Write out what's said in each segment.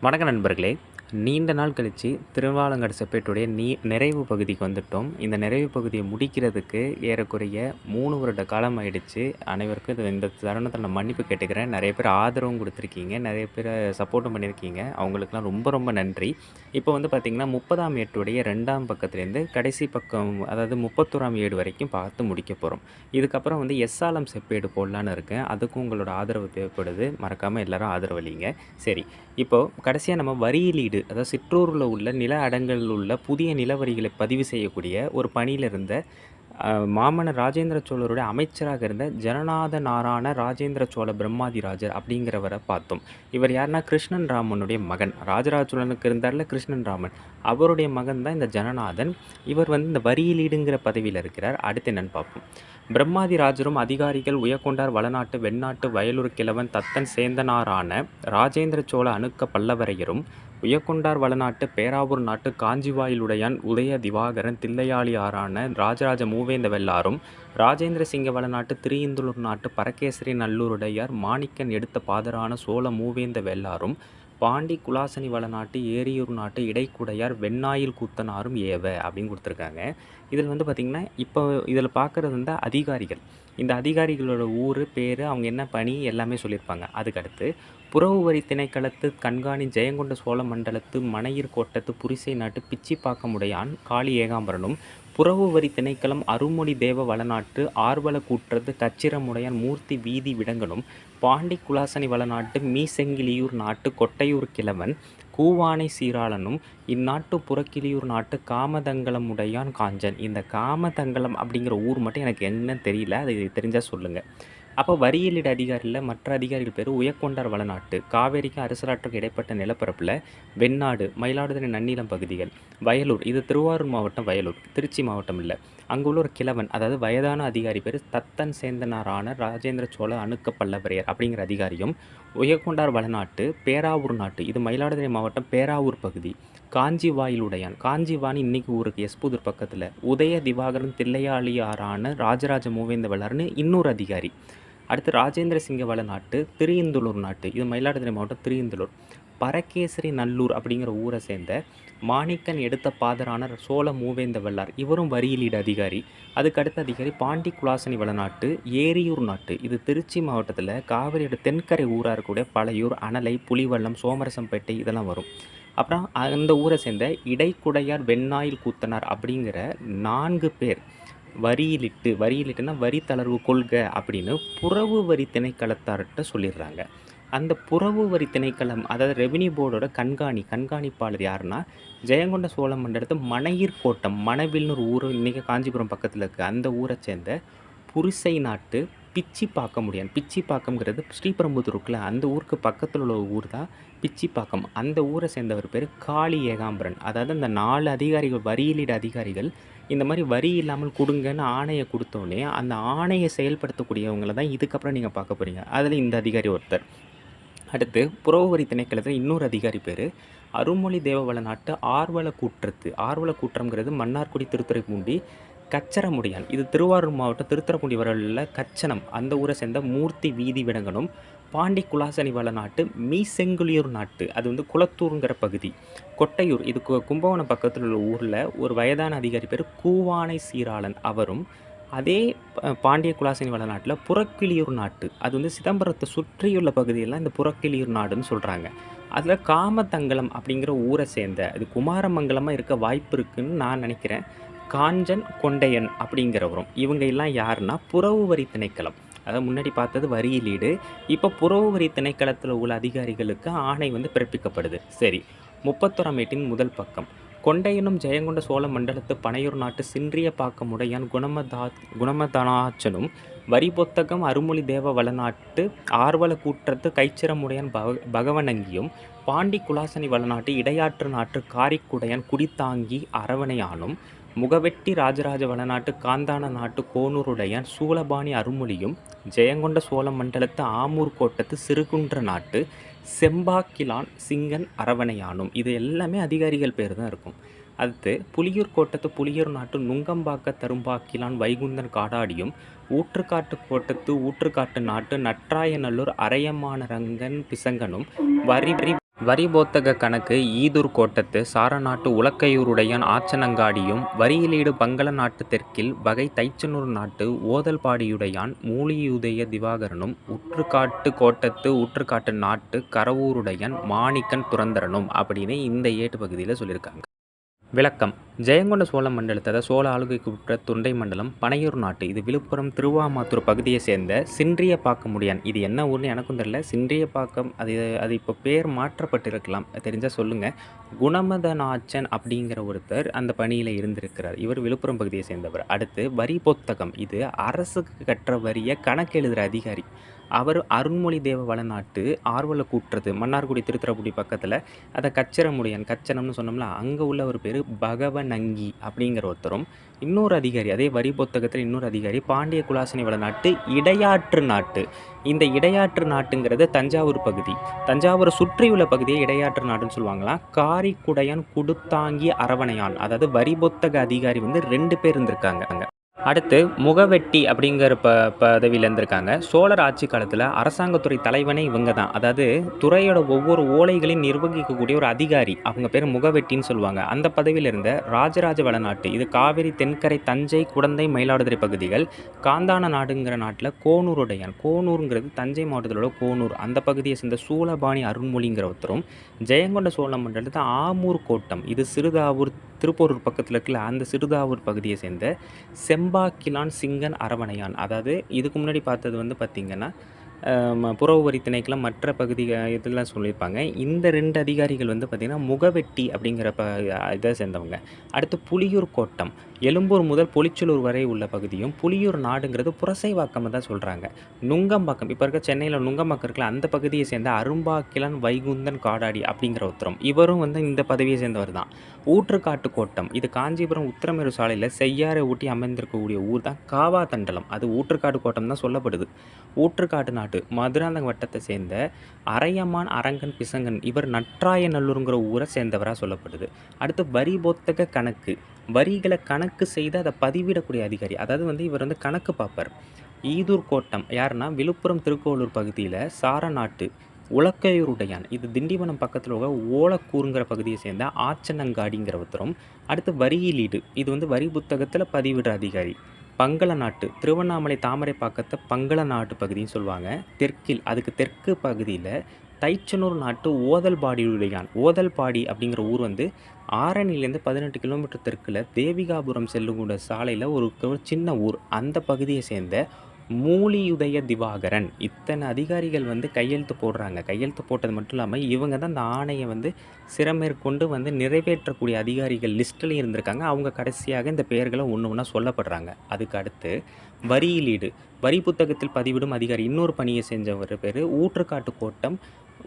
வணக்கம் நண்பர்களே. நீண்ட நாள் கழித்து திருவாலங்காடு செப்பேட்டுடைய நீ நிறைவு பகுதிக்கு வந்துட்டோம். இந்த நிறைவு பகுதியை முடிக்கிறதுக்கு ஏறக்குறைய மூணு வருட காலம் ஆயிடுச்சு. அனைவருக்கும் இது இந்த தருணத்தில் நான் மன்னிப்பு கேட்டுக்கிறேன். நிறைய பேர் ஆதரவும் கொடுத்துருக்கீங்க. நிறைய பேர் சப்போர்ட்டும் பண்ணியிருக்கீங்க. அவங்களுக்குலாம் ரொம்ப ரொம்ப நன்றி. இப்போ வந்து பார்த்திங்கன்னா முப்பதாம் ஏட்டுடைய ரெண்டாம் பக்கத்துலேருந்து கடைசி பக்கம் அதாவது முப்பத்தோராம் ஏடு வரைக்கும் பார்த்து முடிக்க போகிறோம் இதுக்கப்புறம் வந்து எஸ்ஆலம் செப்பேடு போடலான்னு இருக்கேன். அதுக்கும் உங்களோட ஆதரவு தேவைப்படுது. மறக்காமல் எல்லோரும் ஆதரவளிங்க. சரி இப்போது கடைசியாக நம்ம வரியிலீடு அதாவது சிற்றூரில் உள்ள நில அடங்கலில் உள்ள புதிய நிலவரிகளை பதிவு செய்யக்கூடிய ஒரு பணியில் இருந்த அஹ், மாமன்னர் ராஜேந்திர சோழருடைய அமைச்சராக இருந்த ஜனநாத நாராயண ராஜேந்திர சோழ பிரம்மாதிராஜர் அப்படிங்கிறவரை பார்த்தோம். இவர் யாருன்னா கிருஷ்ணன் ராமனுடைய மகன். ராஜராஜ சோழனுக்கு இருந்தார்ல கிருஷ்ணன் ராமன். அவருடைய மகன் தான் இந்த ஜனநாதன். இவர் வந்து இந்த வரியிலீடுங்கிற பதவியில் இருக்கிறார். அடுத்து என்னன்னு பார்ப்போம். பிரம்மாதி ராஜரும் அதிகாரிகள் உயர்கொண்டார் வளநாட்டு வெண்ணாட்டு வயலூர் கிழவன் தத்தன் சேந்தனாரான ராஜேந்திர சோழ அணுக்க பல்லவரையரும் உயக்கொண்டார் வளநாட்டு பேராவூர் நாட்டு காஞ்சிவாயிலுடையான் உதய திவாகரன் தில்லையாளி ஆறான ராஜராஜ மூவேந்த வெள்ளாரும் ராஜேந்திர சிங்க வளநாட்டு திரியிந்துளூர் நாட்டு பரகேசரி நல்லூருடையார் மாணிக்கன் எடுத்த பாதரான சோழ மூவேந்த வெள்ளாரும் பாண்டி குலாசனி வளநாட்டு ஏரியூர் நாட்டு இடைக்குடையார் வெண்ணாயில் கூத்தனாரும் ஏவ அப்படின்னு கொடுத்துருக்காங்க. இதில் வந்து பார்த்திங்கன்னா இப்போ இதில் பார்க்குறது வந்து அதிகாரிகள். இந்த அதிகாரிகளோட ஊர் பேர் அவங்க என்ன பணி எல்லாமே சொல்லியிருப்பாங்க. அதுக்கடுத்து புறவு வரி திணைக்களத்து கண்காணி ஜெயங்கொண்ட சோழ மண்டலத்து மனையர் கோட்டத்து புரிசை நாட்டு பிச்சிப்பாக்கமுடையான் காளி ஏகாம்பரனும் புறவு வரி திணைக்களம் அருமொழி தேவ வளநாட்டு ஆர்வல கூற்றது கச்சிரமுடையான் மூர்த்தி வீதி விடங்கனும் பாண்டி குலாசனி வளநாட்டு மீசெங்கிலியூர் நாட்டு கொட்டையூர் கிழவன் கூவானை சீராளனும் இந்நாட்டு புறக்கிளியூர் நாட்டு காமதங்கலம் உடையான் காஞ்சன். இந்த காமதங்கலம் அப்படிங்கிற ஊர் மட்டும் எனக்கு என்னன்னு தெரியல அது தெரிஞ்சால் சொல்லுங்கள் அப்போ வரியிலிட அதிகாரியில் மற்ற அதிகாரிகள் பேர் உயர்கொண்டார் வளநாட்டு. காவேரிக்கும் அரசராற்றுக்கு இடைப்பட்ட நிலப்பரப்பில் வெண்ணாடு மயிலாடுதுறை நன்னிலம் பகுதிகள் வயலூர். இது திருவாரூர் மாவட்டம் வயலூர். திருச்சி மாவட்டம் இல்லை. அங்கே உள்ள ஒரு கிழவன் அதாவது வயதான அதிகாரி பேர் தத்தன் சேந்தனாரான ராஜேந்திர சோழ அணுக்க பல்லவரையர் அப்படிங்கிற அதிகாரியும் உயர்கொண்டார் வளநாட்டு பேராவூர் நாட்டு இது மயிலாடுதுறை மாவட்டம் பேராவூர் பகுதி காஞ்சி வாயிலுடையான் காஞ்சிவாணி இன்னைக்கு ஊருக்கு எஸ்புதூர் பக்கத்தில். உதய திவாகரன் தில்லையாளியாரான ராஜராஜ மூவேந்த வளர்னு இன்னொரு அதிகாரி. அடுத்து ராஜேந்திர சிங்க வள நாட்டு திரியிந்துளூர் நாட்டு இது மயிலாடுதுறை மாவட்டம் திருயந்தலூர். பரகேசரி நல்லூர் அப்படிங்கிற ஊரை சேர்ந்த மாணிக்கன் எடுத்த பாதரான சோழ மூவேந்த வல்லார் இவரும் வரியலீடு அதிகாரி. அதுக்கு அடுத்த அதிகாரி பாண்டி குலாசனி வளநாட்டு ஏரியூர் நாட்டு. இது திருச்சி மாவட்டத்தில் காவிரியோட தென்கரை ஊராக இருக்கக்கூடிய பழையூர் அனலை புலிவள்ளம் சோமரசம்பேட்டை இதெல்லாம் வரும். அப்புறம் அந்த ஊரை சேர்ந்த இடைக்குடையார் வெண்ணாயில் கூத்தனார் அப்படிங்கிற நான்கு பேர் வரியிலிட்டு வரியிலிட்டுனா வரி தளர்வு கொள்க அப்படின்னு புறவு வரி திணைக்களத்தார்கிட்ட சொல்லிடுறாங்க. அந்த புறவு வரி திணைக்களம் அதாவது ரெவென்யூ போர்டோட கண்காணி கண்காணிப்பாளர் யாருன்னா ஜெயங்கொண்ட சோழ மண்டலத்து மனையீர் கோட்டம் மணவில்னு ஒரு ஊர் இன்றைக்கி காஞ்சிபுரம் பக்கத்தில் இருக்குது அந்த ஊரை சேர்ந்த புரிசை நாட்டு பிச்சி பார்க்க முடியாது பிச்சிப்பாக்கம்ங்கிறது பாக்கம்ங்கிறது இருக்குல்ல அந்த ஊருக்கு பக்கத்தில் உள்ள ஊர் தான் பிச்சிப்பாக்கம். அந்த ஊரை சேர்ந்தவர் பேர் காளி ஏகாம்பரன். அதாவது அந்த நாலு அதிகாரிகள் வரியிலிட அதிகாரிகள் இந்த மாதிரி வரி இல்லாமல் கொடுங்கன்னு ஆணையை கொடுத்தோன்னே அந்த ஆணையை செயல்படுத்தக்கூடியவங்களை தான் இதுக்கப்புறம் நீங்கள் பார்க்க போகிறீங்க அதில் இந்த அதிகாரி ஒருத்தர். அடுத்து புறவரி திணைக்களத்தில் இன்னொரு அதிகாரி பேர். அருள்மொழி தேவவள நாட்டு ஆர்வல கூற்றத்து. ஆர்வல கூற்றம்ங்கிறது மன்னார்குடி திருத்துறைப்பூண்டி கச்சரமுடியான். இது திருவாரூர் மாவட்டம் திருத்துறைப்பூண்டி வரல கச்சனம். அந்த ஊரை சேர்ந்த மூர்த்தி வீதி விடங்கனும் பாண்டி குலாசனி வள நாட்டு மீசெங்குளியூர் நாட்டு. அது வந்து குளத்தூருங்கிற பகுதி. கொட்டையூர். இது கும்பகோணம் பக்கத்தில் உள்ள ஊரில் ஒரு வயதான அதிகாரி பேர் கூவானை சீராளன். அவரும் அதே பாண்டிய குலாசினி வளநாட்டில் புறக்கிளியூர் நாட்டு அது வந்து சிதம்பரத்தை சுற்றியுள்ள பகுதியெல்லாம் இந்த புறக்கிளியூர் நாடுன்னு சொல்கிறாங்க அதில் காமத்தங்கலம் அப்படிங்கிற ஊரை சேர்ந்த அது குமாரமங்கலமாக இருக்க வாய்ப்பு இருக்குன்னு நான் நினைக்கிறேன். காஞ்சன் கொண்டையன் அப்படிங்கிறவரும் இவங்க எல்லாம் யாருன்னா புறவு வரி திணைக்களம். அதாவது முன்னாடி பார்த்தது வரியிலீடு இப்போ புறவு வரி திணைக்களத்தில் உள்ள அதிகாரிகளுக்கு ஆணை வந்து பிறப்பிக்கப்படுது. சரி முப்பத்தோராம் ஏட்டின் முதல் பக்கம். கொண்டையனும் ஜெயங்கொண்ட சோழ மண்டலத்து பனையூர் நாட்டு சின்றிய பாக்கமுடையான் குணமதா குணமதனாச்சனும் வரி பொத்தகம் அருமொழி தேவ வளநாட்டு ஆர்வல கூற்றத்து கைச்சிரமுடையான் பக பகவனங்கியும் பாண்டி குலாசனி வளநாட்டு இடையாற்று நாட்டு காரிக்குடையன் குடித்தாங்கி அரவணையானும் முகவெட்டி ராஜராஜ வளநாட்டு காந்தான நாட்டு கோனூருடையான் சூலபாணி அருமொழியும் ஜெயங்கொண்ட சோழ மண்டலத்து ஆமூர் கோட்டத்து சிறுகுன்ற நாட்டு செம்பாக்கிலான் சிங்கன் அரவணையானும். இது எல்லாமே அதிகாரிகள் பேர் தான் இருக்கும். அடுத்து புலியூர் கோட்டத்து புலியூர் நாட்டு நுங்கம்பாக்க தரும்பாக்கிலான் வைகுந்தன் காடாடியும் ஊற்றுக்காட்டு கோட்டத்து ஊற்றுக்காட்டு நாட்டு நற்றாயநல்லூர் அரையமானரங்கன் பிசங்கனும் வரி வரி வரி போத்தக கணக்கு ஈதூர் கோட்டத்து சாரநாட்டு உலக்கையூருடையான் ஆச்சனங்காடியும் வரியிலீடு பங்கள நாட்டு தெற்கில் வகை தைச்சனூர் நாட்டு ஓதல்பாடியுடையான் மூலியுதய திவாகரனும் உற்றுக்காட்டு கோட்டத்து உற்றுக்காட்டு நாட்டு கரவூருடையன் மாணிக்கன் துரந்தரனும் அப்படின்னு இந்த ஏட்டு பகுதியில் சொல்லியிருக்காங்க. விளக்கம். ஜெயங்கொண்ட சோழ மண்டலத்தை சோழ ஆளுகைக்கு உட்பட்ட தொண்டை மண்டலம் பனையூர் நாட்டு இது விழுப்புரம் திருவாமாத்தூர் பகுதியை சேர்ந்த சின்றியப்பாக்கமுடியான். இது என்ன ஊர்னு எனக்கும் தெரியல. சின்றியப்பாக்கம் அது அது இப்போ பேர் மாற்றப்பட்டிருக்கலாம். தெரிஞ்சால் சொல்லுங்கள் குணமதநாச்சன் அப்படிங்கிற ஒருத்தர் அந்த பணியில் இருந்திருக்கிறார். இவர் விழுப்புரம் பகுதியை சேர்ந்தவர். அடுத்து வரி பொத்தகம். இது அரசுக்கு கற்ற வரியை கணக்கு எழுதுகிற அதிகாரி. அவர் அருண்மொழி தேவ வளநாட்டு ஆர்வல கூட்டுறது. மன்னார்குடி திருத்துறைப்பூடி பக்கத்தில் அதை கச்சரமுடியன் கச்சனம்னு சொன்னோம்ல அங்கே உள்ள ஒரு பேர் பகவன் நங்கி அப்படிங்கிற ஒருத்தரும் இன்னொரு அதிகாரி அதே வரி புத்தகத்தில் இன்னொரு அதிகாரி பாண்டிய குலாசனி வளநாட்டு இடையாற்று நாட்டு. இந்த இடையாற்று நாட்டுங்கிறது தஞ்சாவூர் பகுதி. தஞ்சாவூரை சுற்றியுள்ள பகுதியை இடையாற்று நாடுன்னு சொல்லுவாங்களாம் காரிக்குடையான் குடுத்தாங்கி அரவணையான் அதாவது வரி புத்தக அதிகாரி வந்து ரெண்டு பேர் இருந்திருக்காங்க. அங்கே அடுத்து முகவெட்டி அப்படிங்கிற ப பதவியில் இருந்திருக்காங்க. சோழர் ஆட்சி காலத்தில் அரசாங்கத்துறை தலைவனே இவங்க தான் அதாவது துறையோட ஒவ்வொரு ஓலைகளையும் நிர்வகிக்கக்கூடிய ஒரு அதிகாரி. அவங்க பேர் முகவெட்டின்னு சொல்லுவாங்க. அந்த பதவியில் இருந்த ராஜராஜ வளநாட்டு இது காவிரி தென்கரை தஞ்சை குடந்தை மயிலாடுதுறை பகுதிகள் காந்தான நாடுங்கிற நாட்டில் கோனூருடையான். கோனூருங்கிறது தஞ்சை மாவட்டத்திலோட கோனூர். அந்த பகுதியை சேர்ந்த சூலபாணி அருண்மொழிங்கிற ஒருத்தரும் ஜெயங்கொண்ட சோழ மண்டலத்தில் ஆமூர் கோட்டம். இது சிறுதாவூர் திருப்போரூர் பக்கத்தில் இருக்கிற அந்த சிறுதாவூர் பகுதியை சேர்ந்த செம்பாக்கிலான் சிங்கன் அரவணையான். அதாவது இதுக்கு முன்னாடி பார்த்தது வந்து பார்த்திங்கன்னா புறவரி திணைக்களம் மற்ற பகுதி இதெல்லாம் சொல்லியிருப்பாங்க. இந்த ரெண்டு அதிகாரிகள் வந்து பார்த்திங்கன்னா முகவெட்டி அப்படிங்கிற ப இதை சேர்ந்தவங்க. அடுத்து புலியூர் கோட்டம். எழும்பூர் முதல் பொலிச்சலூர் வரை உள்ள பகுதியும் புலியூர் நாடுங்கிறது புரசைவாக்கம் தான் சொல்கிறாங்க நுங்கம்பாக்கம் இப்போ இருக்க சென்னையில் நுங்கம்பாக்கம் இருக்கல அந்த பகுதியை சேர்ந்த அரும்பாக்கிலன் வைகுந்தன் காடாடி அப்படிங்கிற ஒருத்தரும். இவரும் வந்து இந்த பதவியை சேர்ந்தவர் தான். ஊற்றுக்காட்டு கோட்டம். இது காஞ்சிபுரம் உத்திரமேரு சாலையில் செய்யாரை ஊட்டி அமைந்திருக்கக்கூடிய ஊர் தான் காவா தண்டலம் அது ஊற்றுக்காடு கோட்டம் தான் சொல்லப்படுது. ஊற்றுக்காட்டு நாட்டு மதுராந்தக வட்டத்தை சேர்ந்த அரையம்மான் அரங்கன் பிசங்கன் இவர் நற்றாயநல்லூருங்கிற ஊரை சேர்ந்தவராக சொல்லப்படுது. அடுத்து வரி பொத்தக கணக்கு. வரிகளை கணக்கு செய்து அதை பதிவிடக்கூடிய அதிகாரி. அதாவது வந்து இவர் வந்து கணக்கு பார்ப்பார். ஈதூர் கோட்டம். யாருன்னா விழுப்புரம் திருக்கோளூர் பகுதியில் சாரநாட்டு உலக்கையூருடையான். இது திண்டிவனம் பக்கத்தில் உள்ள ஓலக்கூருங்கிற பகுதியை சேர்ந்த ஆச்சனங்காடிங்கிற ஒருத்தரும் அடுத்து வரியிலீடு. இது வந்து வரி புத்தகத்தில் பதிவிடுற அதிகாரி. பங்கள நாட்டு திருவண்ணாமலை தாமரைப்பாக்கத்தை பங்கள நாட்டு பகுதின்னு சொல்லுவாங்க. தெற்கில் அதுக்கு தெற்கு பகுதியில் தைச்சனூர் நாட்டு ஓதல்பாடியுடையான் ஓதல்பாடி அப்படிங்கிற ஊர் வந்து ஆரணிலேருந்து பதினெட்டு கிலோமீட்டர் தெற்கில் தேவிகாபுரம் செல்லுங்கூட சாலையில் ஒரு சின்ன ஊர். அந்த பகுதியை சேர்ந்த மூலியுதய திவாகரன். இத்தனை அதிகாரிகள் வந்து கையெழுத்து போடுறாங்க. கையெழுத்து போட்டது மட்டும் இல்லாமல் இவங்க தான் அந்த ஆணையை வந்து சிறமேற்கொண்டு வந்து நிறைவேற்றக்கூடிய அதிகாரிகள் லிஸ்ட்லேயும் இருந்திருக்காங்க. அவங்க கடைசியாக இந்த பெயர்களை ஒன்று ஒன்றா சொல்லப்படுறாங்க. அதுக்கு அடுத்து வரியிலீடு வரி புத்தகத்தில் பதிவிடும் அதிகாரி இன்னொரு பணியை செஞ்சவர் பேர் ஊற்றுக்காட்டு கோட்டம்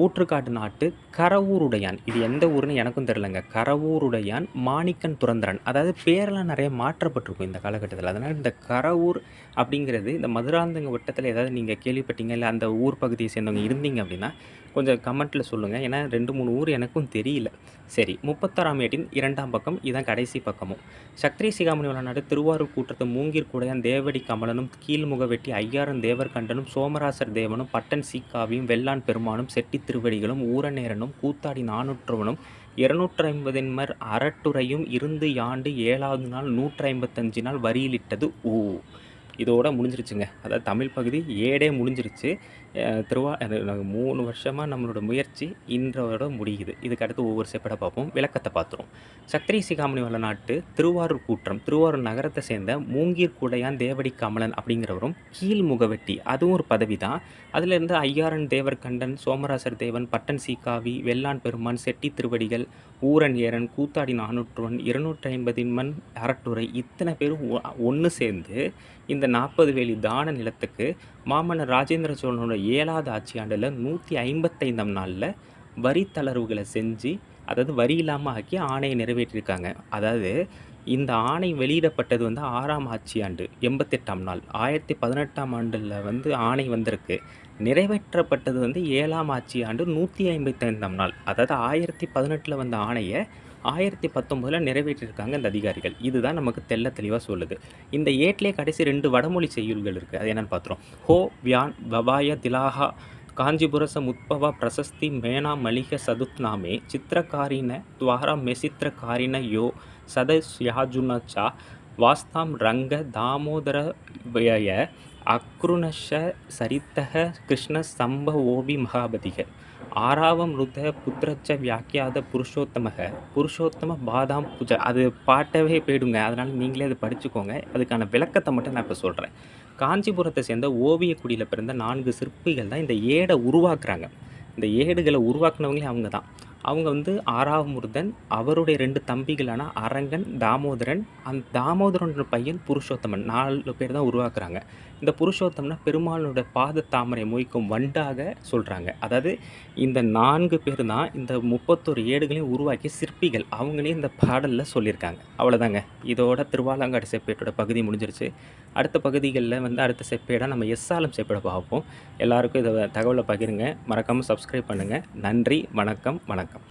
ஊற்றுக்காட்டு நாட்டு கரவூருடையான். இது எந்த ஊர்னு எனக்கும் தெரிலங்க கரவூருடையான் மாணிக்கன் துரந்தரன். அதாவது பேரெல்லாம் நிறைய மாற்றப்பட்டிருக்கும் இந்த காலகட்டத்தில். அதனால் இந்த கரவூர் அப்படிங்கிறது இந்த மதுராந்தக வட்டத்தில் ஏதாவது நீங்கள் கேள்விப்பட்டீங்க இல்லை அந்த ஊர் பகுதியை சேர்ந்தவங்க இருந்தீங்க அப்படின்னா கொஞ்சம் கமெண்ட்டில் சொல்லுங்கள் ஏன்னா ரெண்டு மூணு ஊர் எனக்கும் தெரியல. சரி முப்பத்தாறாம் ஏட்டின் இரண்டாம் பக்கம் இதான் கடைசி பக்கமும். சக்திரி சிகாமணி வளநாடு திருவாரூர் கூட்டத்து மூங்கீர் கூடையான் தேவடி கமலனும் கீழ்முக வெட்டி ஐயாரன் தேவர்கண்டனும் சோமராசர் தேவனும் பட்டன் சீக்காவியும் வெள்ளான் பெருமானும் செட்டி திருவடிகளும் ஊரநேரனும் கூத்தாடி நானூற்றுவனும் இருநூற்றி ஐம்பதின்மர் அறட்டுரையும் இருந்து யாண்டு ஏழாவது நாள் நூற்றி ஐம்பத்தஞ்சு நாள் வரியிலிட்டது ஊ. இதோட முடிஞ்சிருச்சுங்க. அதாவது தமிழ் பகுதி ஏடே முடிஞ்சிருச்சு. திருவா மூணு வருஷமாக நம்மளோட முயற்சி இன்றோட முடியுது. இதுக்கு அடுத்து ஒவ்வொரு செப்படை பார்ப்போம். விளக்கத்தை பார்த்துரும் சத்திரி சிகாமணி வள நாட்டு திருவாரூர் கூற்றம் திருவாரூர் நகரத்தை சேர்ந்த மூங்கீர் குடையான் தேவடி கமலன் அப்படிங்கிறவரும் கீழ் முகவெட்டி அதுவும் ஒரு பதவி தான். அதிலிருந்து ஐயாரன் தேவர் கண்டன் சோமராசர் தேவன் பட்டன் சீக்காவி வெள்ளான் பெருமான் செட்டி திருவடிகள் ஊரன் ஏரன் கூத்தாடி நானூற்றுவன் இருநூற்றி ஐம்பதின் மண் அறட்டுரை இத்தனை பேரும் ஒன்று சேர்ந்து இந்த நாற்பது வேலி தான நிலத்துக்கு மாமன்னர் ராஜேந்திர சோழனோட ஏழாவது ஆட்சியாண்டில் நூற்றி ஐம்பத்தைந்தாம் நாளில் வரி தளர்வுகளை செஞ்சு அதாவது வரி இல்லாமல் ஆக்கி ஆணையை நிறைவேற்றியிருக்காங்க அதாவது இந்த ஆணை வெளியிடப்பட்டது வந்து ஆறாம் ஆட்சியாண்டு எண்பத்தெட்டாம் நாள். ஆயிரத்தி பதினெட்டாம் ஆண்டில் வந்து ஆணை வந்திருக்கு. நிறைவேற்றப்பட்டது வந்து ஏழாம் ஆட்சி ஆண்டு நூற்றி ஐம்பத்தைந்தாம் நாள். அதாவது ஆயிரத்தி பதினெட்டில் வந்த ஆணையை ஆயிரத்தி பத்தொம்போதில் நிறைவேற்றியிருக்காங்க இந்த அதிகாரிகள். இதுதான் நமக்கு தெல்ல தெளிவாக சொல்லுது. இந்த ஏட்லே கடைசி ரெண்டு வடமொழி செய்யுள்கள் இருக்குது அது என்னென்னு பார்த்துரும் ஹோ வியான் வவாய திலாஹா காஞ்சிபுரச முத்பவ பிரசஸ்தி மேனா மலிக சதுத்நாமே சித்திரக்காரின துவாரா மெசித்திரக்காரின யோ சதயாஜுனச்சா வாஸ்தாம் ரங்க தாமோதர அக்ருணஷ சரித்தக கிருஷ்ண சம்ப ஓபி மகாபதிக. ஆறாவம் ருத புத்திரச்ச வியாக்கியாத புருஷோத்தமக. புருஷோத்தம பாதாம் பூஜை. அது பாட்டவே போயிடுங்க. அதனால் நீங்களே அதை படிச்சுக்கோங்க. அதுக்கான விளக்கத்தை மட்டும் நான் இப்போ சொல்கிறேன் காஞ்சிபுரத்தை சேர்ந்த ஓவியக்குடியில் பிறந்த நான்கு சிற்பிகள் தான் இந்த ஏடை உருவாக்குறாங்க. இந்த ஏடுகளை உருவாக்குனவங்களே அவங்க தான். அவங்க வந்து ஆறாவமுருதன் அவருடைய ரெண்டு தம்பிகளான அரங்கன் தாமோதரன். அந்த தாமோதரனோட பையன் புருஷோத்தமன். நாலு பேர் தான் உருவாக்குறாங்க. இந்த புருஷோத்தம்னா பெருமாளோட பாத தாமரை மொய்க்கும் வண்டாக சொல்கிறாங்க அதாவது இந்த நான்கு பேர் தான் இந்த முப்பத்தொரு ஏடுகளையும் உருவாக்கிய சிற்பிகள். அவங்களே இந்த பாடலில் சொல்லியிருக்காங்க. அவ்வளோதாங்க இதோட திருவாலங்காடு செப்பேட்டோட பகுதி முடிஞ்சிருச்சு. அடுத்த பகுதிகளில் வந்து அடுத்த செப்பேடாக நம்ம எஸ்ஆலம் செப்பேடை பார்ப்போம். எல்லாருக்கும் இதை தகவலை பகிருங்க. மறக்காமல் சப்ஸ்கிரைப் பண்ணுங்கள் நன்றி வணக்கம் வணக்கம்.